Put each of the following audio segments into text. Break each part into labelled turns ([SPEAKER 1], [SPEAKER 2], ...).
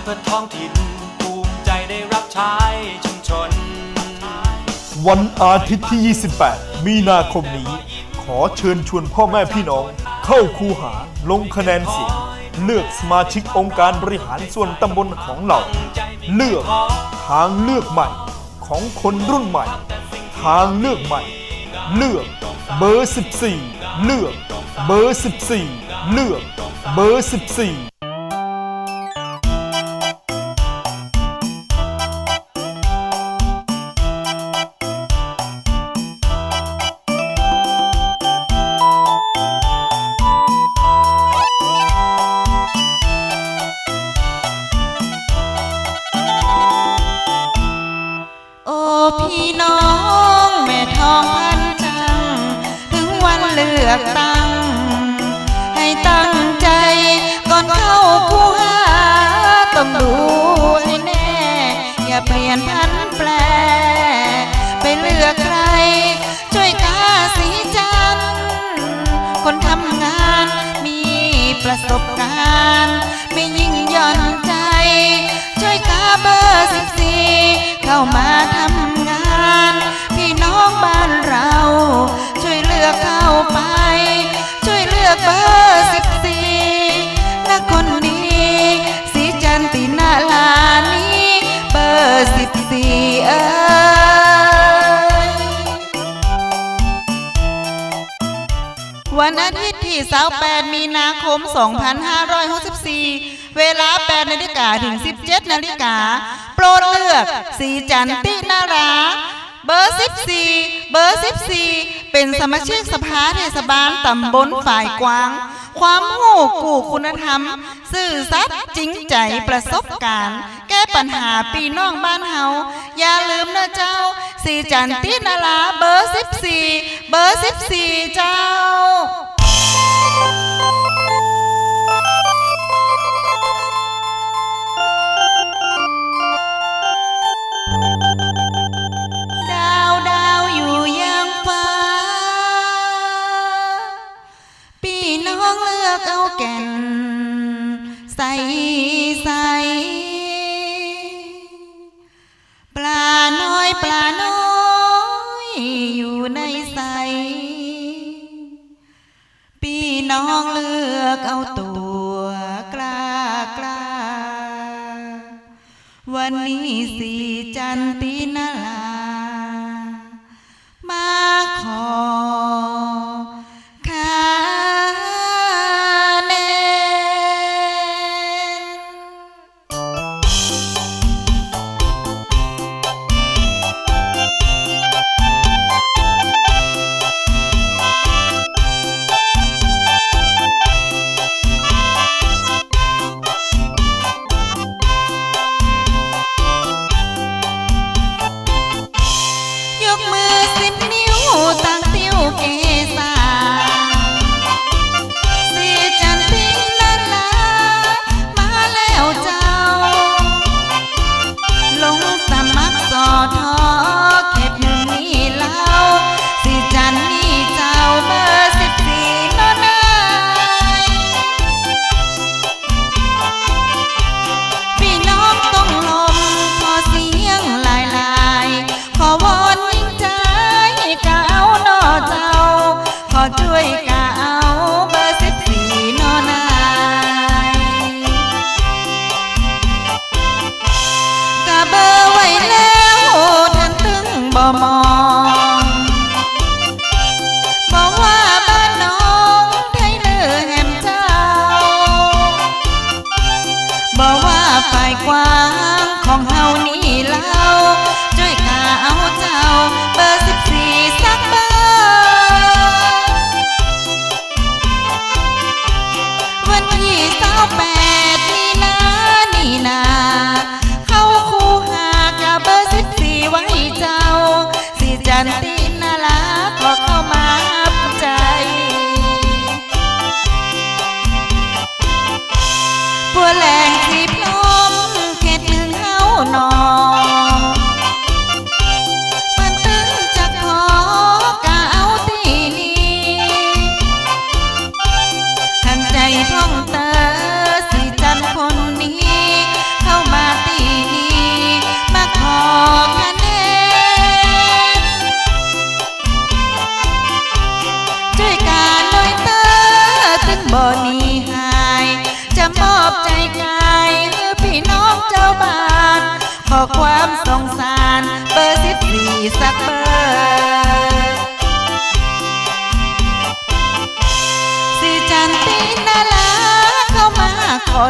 [SPEAKER 1] ถิ่นภูมิใจได้รับใช้ชุมชน
[SPEAKER 2] วันอาทิตย์ที่ 28 มีนาคมนี้ ขอเชิญชวนพ่อแม่พี่น้อง เข้าคูหาลงคะแนนเสียง เลือกสมาชิกองค์การบริหารส่วนตำบลของเรา เลือกทางเลือกใหม่ของคนรุ่นใหม่ ทางเลือกใหม่ เลือกเบอร์ 14 เลือกเบอร์ 14 เลือกเบอร์ 14
[SPEAKER 3] เปลี่ยนพันแปลไปเลือกใคร ช่วยกาสีจัน คนทำงานมีประสบการณ์ ไม่ยิ่งย่อนใจ ช่วยกาเบอร์สิบสี่เข้ามาทำ 28 มีนาคม 2564 เวลา 8 นาฬิกาถึง 17 นาฬิกา โปรดเลือก สีจันตินารา เบอร์ 14 เบอร์ 14 เป็นสมาชิกสภาเทศบาลตำบลฝ่ายกวาง ความหูกูคุณธรรมซื่อสัตย์จริงใจประสบการณ์ แก้ปัญหาปีน้องบ้านเฮา อย่าลืมนะเจ้าสีจันตินาราเบอร์ 14 เบอร์ 14 เจ้า น้องเลือกเอาแก่น ใส่ใส่ปลาน้อยปลาน้อยอยู่ในใสพี่น้องเลือกเอาตัวกล้ากล้าวันนี้สีจันตินาลา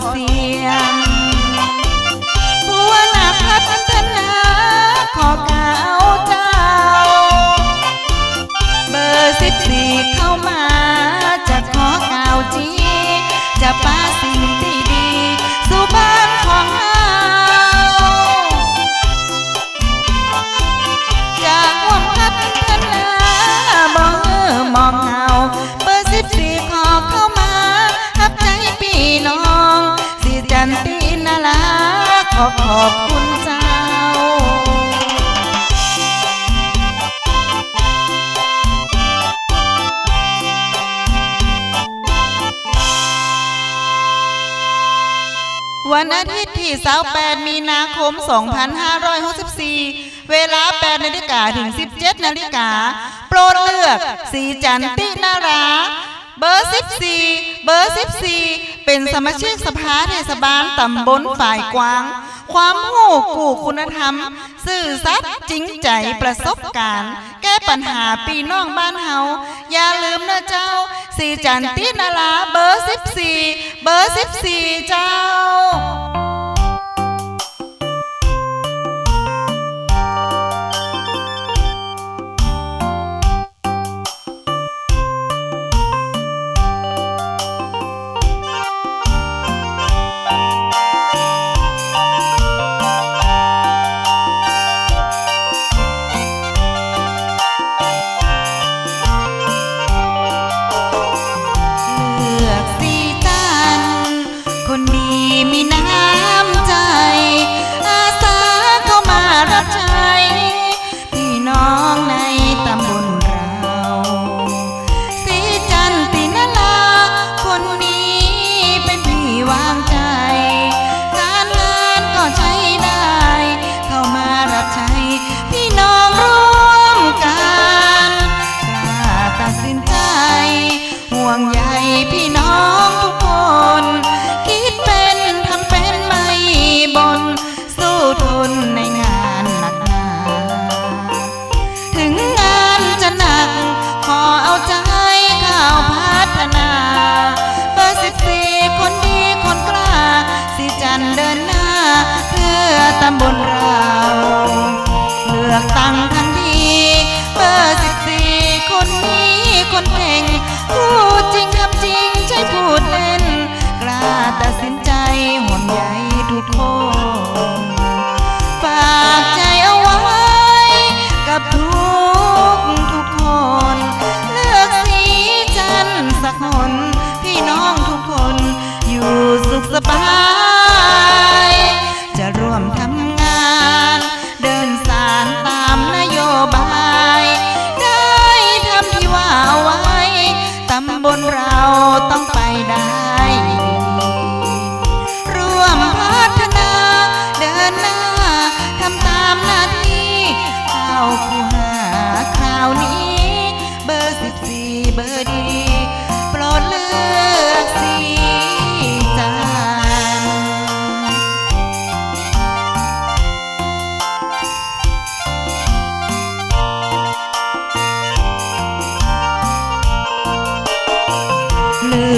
[SPEAKER 3] Oh, sí. อขอบคุณเจ้า วันอาทิตย์ที่28มีนาคม 2564 เวลา8นาฬิกาถึง 17นาฬิกา โปรดเลือก สีจันตินาราเบอร์ 14 เบอร์ 14 เป็นสมาชิกสภาเทศบาลตำบลฝ่ายกวาง ความโง่กูคุณธรรม สื่อสัตย์จริงใจประสบการณ์ แก้ปัญหาปีน้องบ้านเฮาอย่าลืมนะเจ้า สีจันทินาลาเบอร์สิบสี่เบอร์สิบสี่เจ้า bang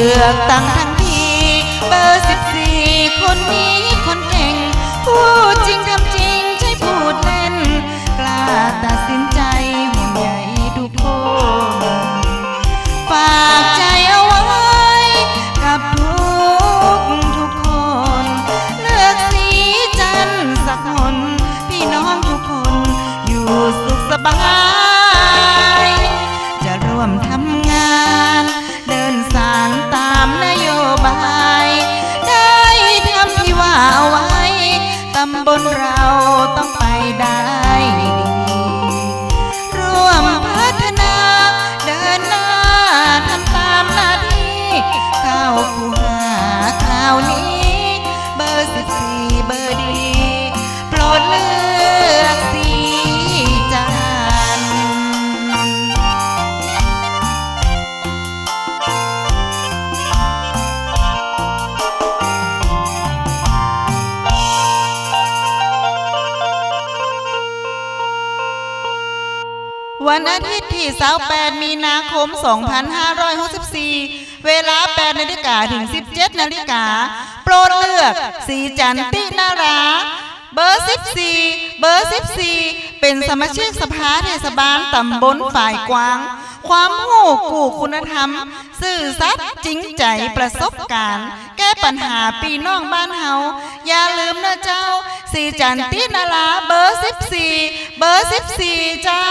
[SPEAKER 3] ลือกตั้งทันทีเบอร์สิบสี่คนนี้คนเก่งผู้จริง วันอาที่28มีนาคม 2564 เวลา8นาฬิกาถึง 17นาฬิกา โปรดเลือก สีจันตินาราเบอร์ 14 เบอร์ 14 เป็นสมาชิกสภาเทศบาลตำบลฝ่ายกวาง ความหูกูคุณธรรมสื่อสัตย์จริงใจประสบการณ์ แก้ปัญหาปีน้องบ้านเฮาอย่าลืมนะเจ้าสีจันตินาลาเบอร์สิบสี่เบอร์สิบสี่เจ้า